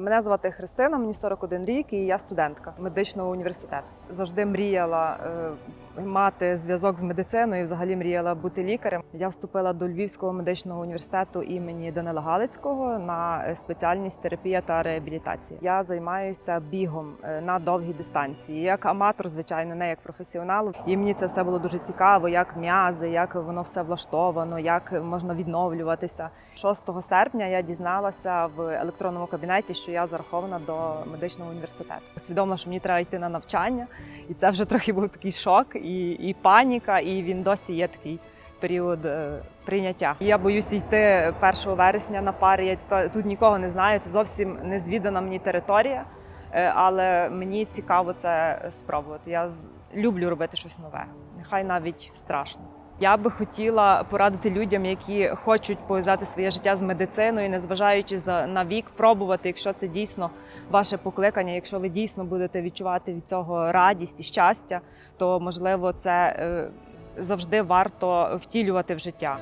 Мене звати Христина, мені 41 рік, і я студентка медичного університету. Завжди мріяла е, мати зв'язок з медициною, взагалі мріяла бути лікарем. Я вступила до Львівського медичного університету імені Данила Галицького на е, спеціальність терапія та реабілітація. Я займаюся бігом е, на довгій дистанції, як аматор, звичайно, не як професіонал. І мені це все було дуже цікаво, як м'язи, як воно все влаштовано, як можна відновлюватися. 6 серпня я дізналася в електронному кабінеті, що я зарахована до медичного університету. Усвідомила, що мені треба йти на навчання, і це вже трохи був такий шок і, і паніка, і він досі є такий. Період е, прийняття. Я боюся йти 1 вересня на пари. Я тут нікого не знаю. Це зовсім незвідана мені територія, Е, але мені цікаво це спробувати. Я люблю робити щось нове, нехай навіть страшно. Я би хотіла порадити людям, які хочуть пов'язати своє життя з медициною, незважаючи на вік, пробувати, якщо це дійсно ваше покликання, якщо ви дійсно будете відчувати від цього радість і щастя, то можливо це е, завжди варто втілювати в життя.